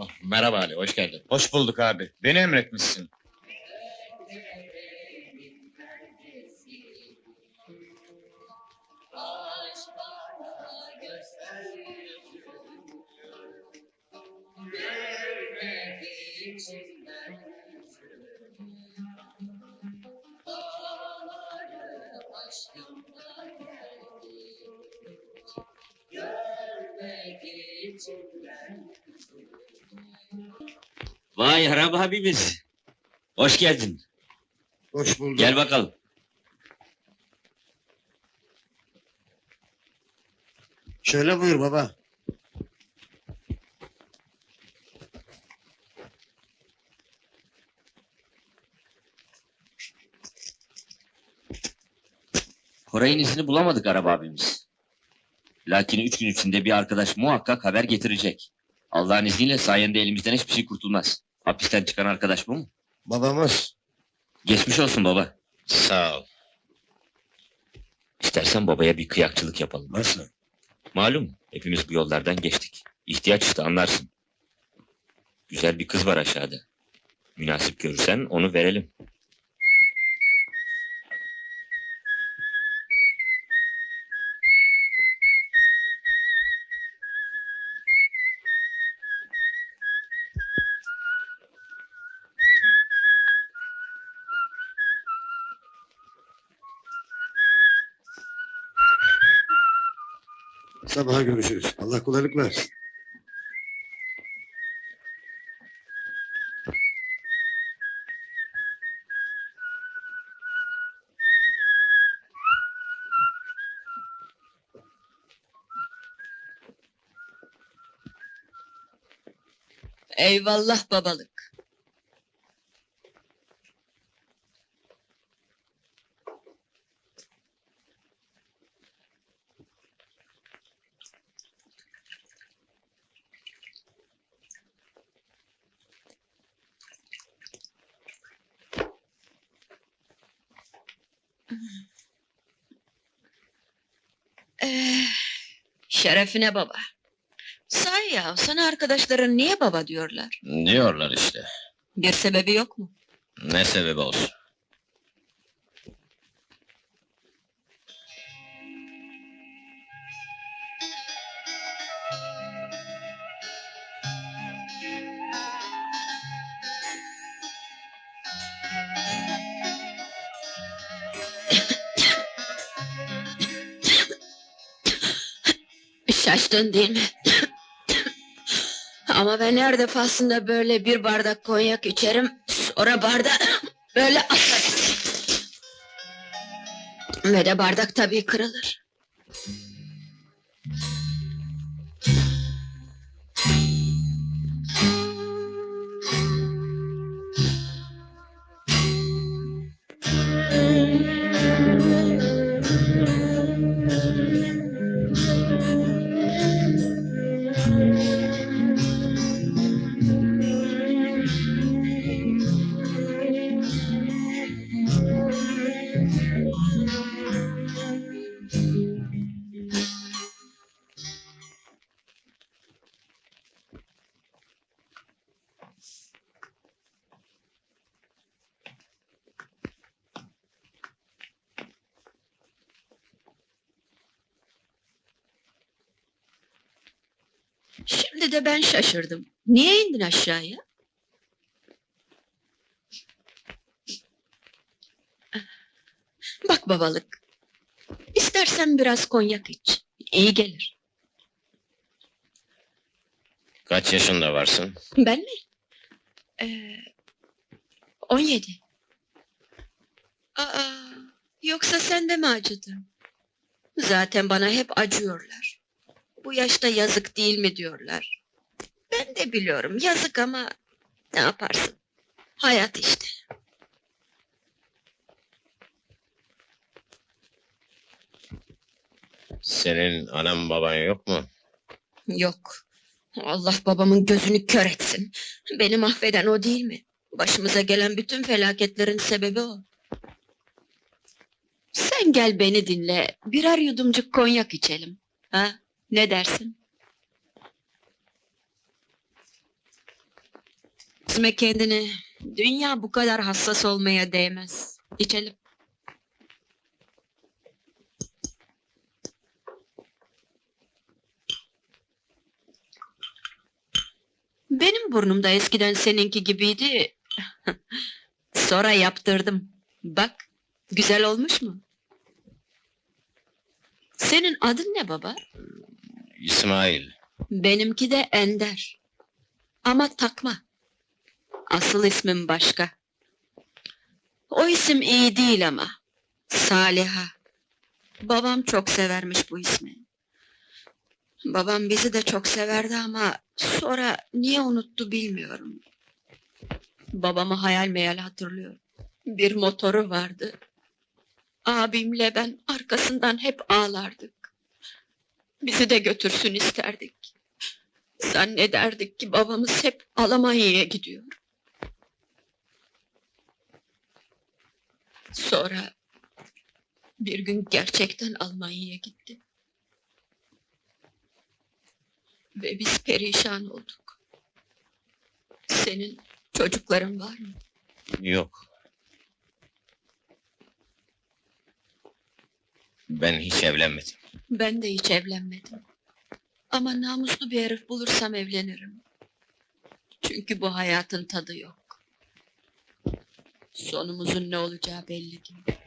Oh, merhaba Ali, hoş geldin. Hoş bulduk abi. Beni emretmişsin. Vay Harap abimiz. Hoş geldin. Hoş bulduk. Gel bakalım. Şöyle buyur baba. Koray'ın izini bulamadık Arap abimiz. Lakin üç gün içinde bir arkadaş muhakkak haber getirecek. Allah'ın izniyle sayende elimizden hiçbir şey kurtulmaz. Hapisten çıkan arkadaş bu mu? Babamız. Geçmiş olsun baba. Sağ ol. İstersen babaya bir kıyakçılık yapalım. Nasıl? Malum hepimiz bu yollardan geçtik. İhtiyaç işte anlarsın. Güzel bir kız var aşağıda. Münasip görürsen onu verelim. Sabaha görüşürüz. Allah kolaylık versin. Eyvallah babalık. Eh, şerefine baba. Say ya, sana arkadaşların niye baba diyorlar? Diyorlar işte. Bir sebebi yok mu? Ne sebebi olsun. Şaştın değil mi? Ama ben her defasında böyle bir bardak konyak içerim, sonra bardak böyle atarım. Ve de bardak tabii kırılır. Şimdi de ben şaşırdım. Niye indin aşağıya? Bak babalık. İstersen biraz konyak iç. İyi gelir. Kaç yaşında varsın? Ben mi? Ee, 17. Aa, yoksa sen de mi acıdın? Zaten bana hep acıyorlar. Bu yaşta yazık değil mi diyorlar. Ben de biliyorum yazık ama ne yaparsın? Hayat işte. Senin anan baban yok mu? Yok. Allah babamın gözünü kör etsin. Beni mahveden o değil mi? Başımıza gelen bütün felaketlerin sebebi o. Sen gel beni dinle. Birer yudumcuk konyak içelim. Ha? Ne dersin? Üzme kendini. Dünya bu kadar hassas olmaya değmez. İçelim. Benim burnum da eskiden seninki gibiydi. Sonra yaptırdım. Bak, güzel olmuş mu? Senin adın ne baba? İsmail. Benimki de Ender. Ama takma. Asıl ismim başka. O isim iyi değil ama. Saliha. Babam çok severmiş bu ismi. Babam bizi de çok severdi ama sonra niye unuttu bilmiyorum. Babamı hayal meyal hatırlıyorum. Bir motoru vardı. Abimle ben arkasından hep ağlardık. Bizi de götürsün isterdik. Zannederdik ki babamız hep Almanya'ya gidiyor. Sonra bir gün gerçekten Almanya'ya gitti. Ve biz perişan olduk. Senin çocukların var mı? Yok. Ben hiç evlenmedim. Ben de hiç evlenmedim. Ama namuslu bir herif bulursam evlenirim. Çünkü bu hayatın tadı yok. Sonumuzun ne olacağı belli değil.